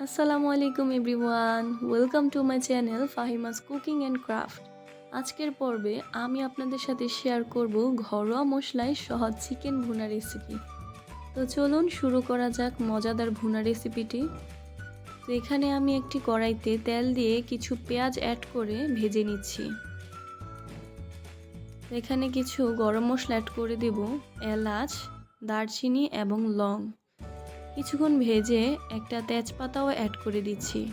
আসসালামু আলাইকুম everyone, welcome to my channel Fahima's cooking and craft. আজকের পর্বে আমি আপনাদের সাথে শেয়ার করব ঘরোয়া মশলায় সহজ চিকেন ভুনা রেসিপি। তো চলুন শুরু করা যাক মজাদার ভুনা রেসিপিটি। তো এখানে আমি একটি কড়াইতে তেল দিয়ে কিছু পেঁয়াজ অ্যাড করে ভেজে নিচ্ছি। এখানে কিছু গরম মশলা অ্যাড করে দেব, এলাচ, দারচিনি এবং লং। কিছুক্ষণ ভেজে একটা তেজপাতাও অ্যাড করে দিচ্ছি।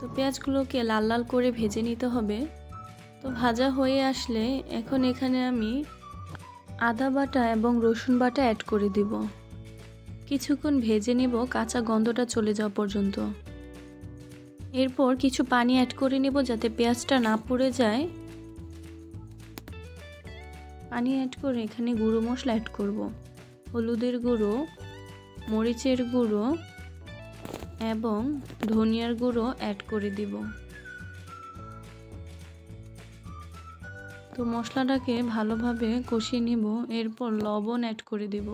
তো পেঁয়াজগুলোকে লাল লাল করে ভেজে নিতে হবে। তো ভাজা হয়ে আসলে এখন এখানে আমি আদা বাটা এবং রসুন বাটা অ্যাড করে দিব। কিছুক্ষণ ভেজে নেব, কাঁচা গন্ধটা চলে যাওয়া পর্যন্ত। এরপর কিছু পানি অ্যাড করে নেব যাতে পেঁয়াজটা না পুড়ে যায়। পানি অ্যাড করে এখানে গুঁড়ো মশলা অ্যাড করব। হলুদের গুঁড়ো, মরিচের গুঁড়ো এবং ধনিয়ার গুঁড়ো অ্যাড করে দিব। তো মশলাটাকে ভালোভাবে কষিয়ে নিব, এরপর লবণ অ্যাড করে দিব।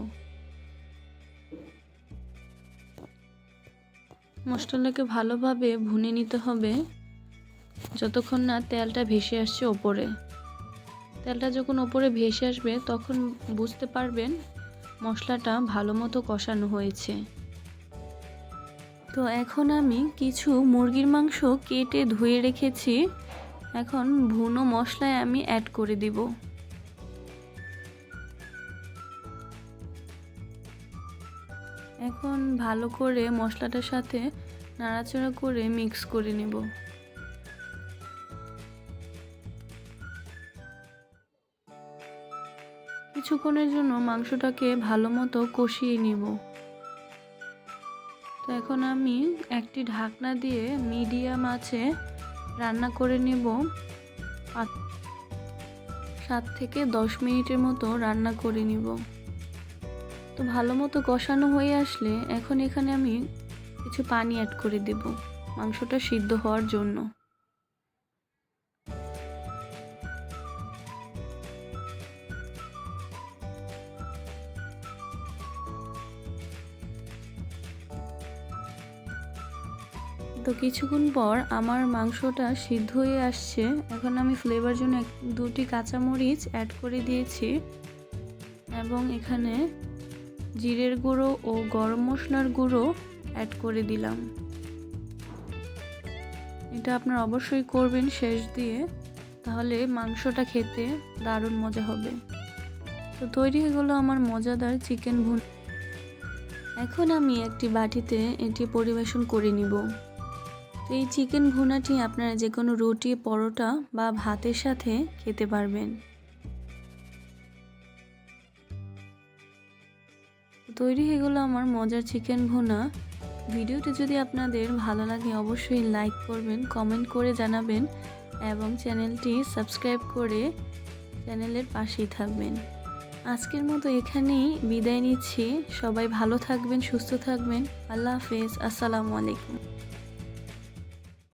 মশলাটাকে ভালোভাবে ভুনে নিতে হবে, যতক্ষণ না তেলটা ভেসে আসছে ওপরে। তেলটা যখন ওপরে ভেসে আসবে, তখন বুঝতে পারবেন মশলাটা ভালো মতো কষানো হয়েছে। তো এখন আমি কিছু মুরগির মাংস কেটে ধুয়ে রেখেছি। এখন ভুনো মশলায় আমি অ্যাড করে দিব। এখন ভালো করে মশলাটার সাথে নাড়াচাড়া করে মিক্স করে নেব। কিছুক্ষণের জন্য মাংসটাকে ভালো মতো কষিয়ে নিব। তো এখন আমি একটি ঢাকনা দিয়ে মিডিয়াম আছে রান্না করে নেব। সাত থেকে দশ মিনিটের মতো রান্না করে নিব। তো ভালো মতো কষানো হয়ে আসলে এখন এখানে আমি কিছু পানি অ্যাড করে দেব। মাংসটা সিদ্ধ হওয়ার জন্য। তো কিছুক্ষণ পর আমার মাংসটা সিদ্ধ হয়ে আসছে। এখন আমি ফ্লেভার জন্য দুটি কাঁচামরিচ অ্যাড করে দিয়েছি এবং এখানে জিরের গুঁড়ো ও গরম মশলার গুঁড়ো অ্যাড করে দিলাম। এটা আপনারা অবশ্যই করবেন শেষ দিয়ে, তাহলে মাংসটা খেতে দারুণ মজা হবে। তো তৈরি হয়ে গেলো আমার মজাদার চিকেন ভুন এখন আমি একটি বাটিতে এটি পরিবেশন করে নিব। এই চিকেন ভুনাটি আপনারা যে কোনো রুটি, পরোটা বা ভাতের সাথে খেতে পারবেন। তৈরি হয়ে গেলো আমার মজার চিকেন ভুনা। ভিডিওটি যদি আপনাদের ভালো লাগে, অবশ্যই লাইক করবেন, কমেন্ট করে জানাবেন এবং চ্যানেলটি সাবস্ক্রাইব করে চ্যানেলের পাশেই থাকবেন। আজকের মতো এখানেই বিদায় নিচ্ছি। সবাই ভালো থাকবেন, সুস্থ থাকবেন। আল্লাহ হাফেজ। আসসালামু আলাইকুম।